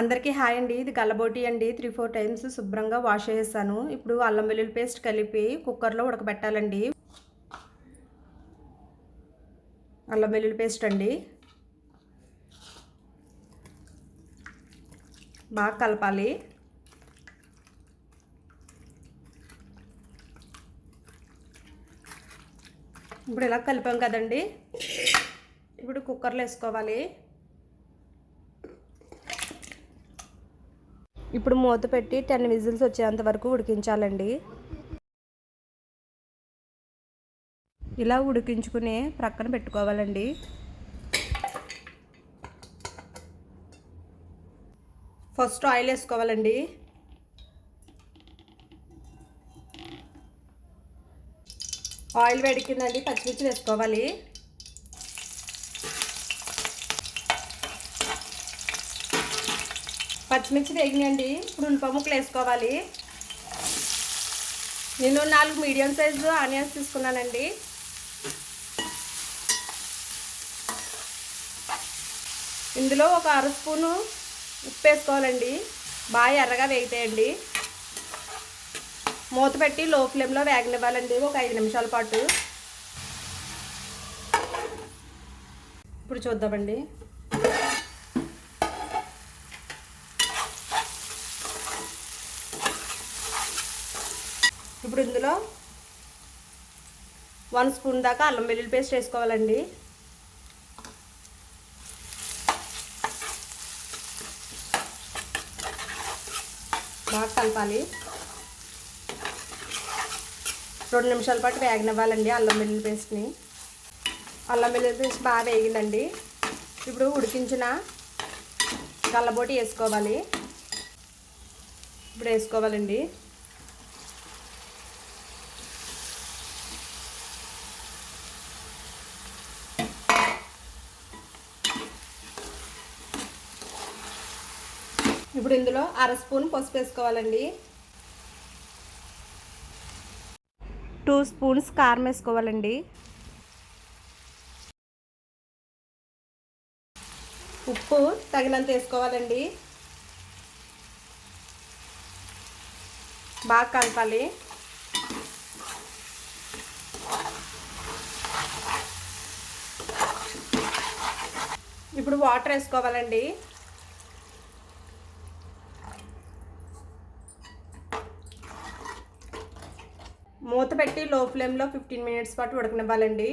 అందరికీ హాయ్ అండి. ఇది గల్లబోటి అండి. త్రీ ఫోర్ టైమ్స్ శుభ్రంగా వాష్ చేసాను ఇప్పుడు అల్లం వెల్లుల్లి పేస్ట్ కలిపి కుక్కర్లో ఉడకబెట్టాలండి. అల్లం వెల్లుల్లి పేస్ట్ అండి. బాగా కలపాలి. ఇప్పుడు ఇలా కలిపాం కదండి. ఇప్పుడు కుక్కర్లో వేసుకోవాలి. ఇప్పుడు మూత పెట్టి టెన్ విజిల్స్ వచ్చేంత వరకు ఉడికించాలండి. ఇలా ఉడికించుకుని ప్రక్కన పెట్టుకోవాలండి. ఫస్ట్ ఆయిల్ వేసుకోవాలండి. ఆయిల్ వేడికిందండి పచ్చిమిర్చి వేసుకోవాలి. పచ్చిమిర్చి వేగినాయండి. ఇప్పుడు ఉల్లిపాయ ముక్కలు వేసుకోవాలి. నేను నాలుగు మీడియం సైజు ఆనియన్స్ తీసుకున్నానండి. ఇందులో ఒక అర స్పూను ఉప్పు వేసుకోవాలండి. బాగా ఎర్రగా వేగుతాయండి. మూత పెట్టి లో ఫ్లేమ్లో వేగనివ్వాలండి ఒక ఐదు నిమిషాల పాటు. ఇప్పుడు చూద్దామండి. ఇప్పుడు ఇందులో వన్ స్పూన్ దాకా అల్లం వెల్లుల్లి పేస్ట్ వేసుకోవాలండి. బాగా కలపాలి. రెండు నిమిషాల పాటు వేగనివ్వాలండి అల్లం వెల్లుల్లి పేస్ట్ని. అల్లం వెల్లుల్లి పేస్ట్ బాగా వేగిందండి. ఇప్పుడు ఉడికించిన కల్లబోటి వేసుకోవాలి. ఇప్పుడు వేసుకోవాలండి. ఇప్పుడు ఇందులో అర స్పూన్ పసుపు వేసుకోవాలండి. టూ స్పూన్స్ కారం వేసుకోవాలండి. ఉప్పు తగినంత వేసుకోవాలండి. బాగా కలపాలి. ఇప్పుడు వాటర్ వేసుకోవాలండి. మూత పెట్టి లో ఫ్లేమ్లో ఫిఫ్టీన్ మినిట్స్ పాటు ఉడకనివ్వాలండి.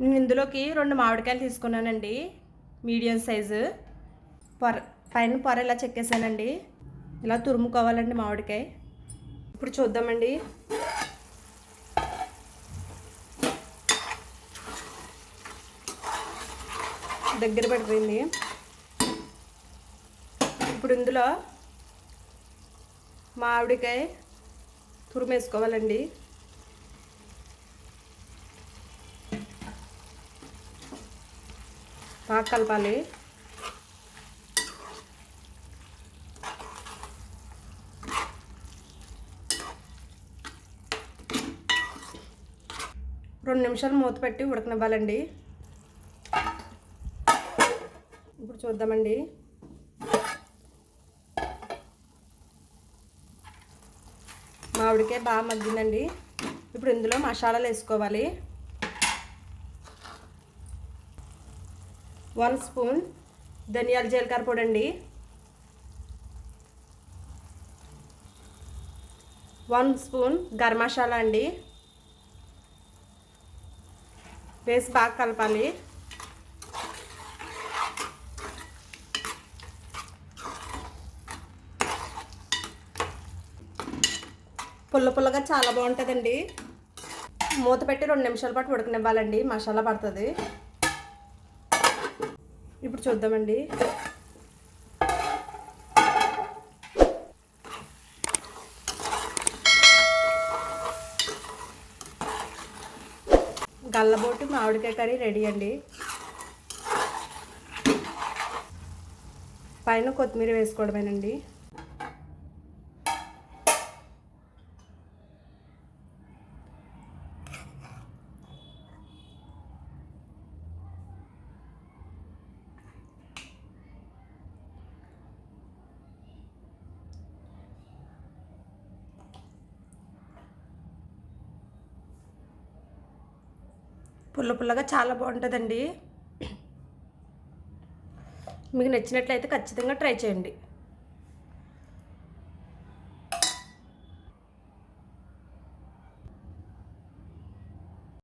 నేను ఇందులోకి రెండు మామిడికాయలు తీసుకున్నానండి. Medium size. పొర పైన పొర ఇలా చెక్కేసానండి. ఇలా తురుముకోవాలండి మామిడికాయ. ఇప్పుడు చూద్దామండి. దగ్గర పడిపోయింది. ఇప్పుడు ఇందులో మామిడికాయ తురుమేసుకోవాలండి బాగా కలపాలి. రెండు నిమిషాలు మూత పెట్టి ఉడకనివ్వాలండి. ఇప్పుడు చూద్దామండి. ఆవిడకే బాగా మగ్గిందండి. ఇప్పుడు ఇందులో మసాలాలు వేసుకోవాలి. వన్ స్పూన్ ధనియాల జీలకర్ర పొడి అండి. వన్ స్పూన్ గరం మసాలా అండి. వేసి బాగా కలపాలి. పుల్ల పుల్లగా చాలా బాగుంటుందండి. మూత పెట్టి రెండు నిమిషాల పాటు ఉడకనివ్వాలండి. మసాలా పడుతుంది. ఇప్పుడు చూద్దామండి. గల్లబోటి మామిడికాయ కర్రీ రెడీ అండి. పైన కొత్తిమీర వేసుకోవడమేనండి. పుల్ల పుల్లగా చాలా బాగుంటుందండి. మీకు నచ్చినట్లయితే ఖచ్చితంగా ట్రై చేయండి.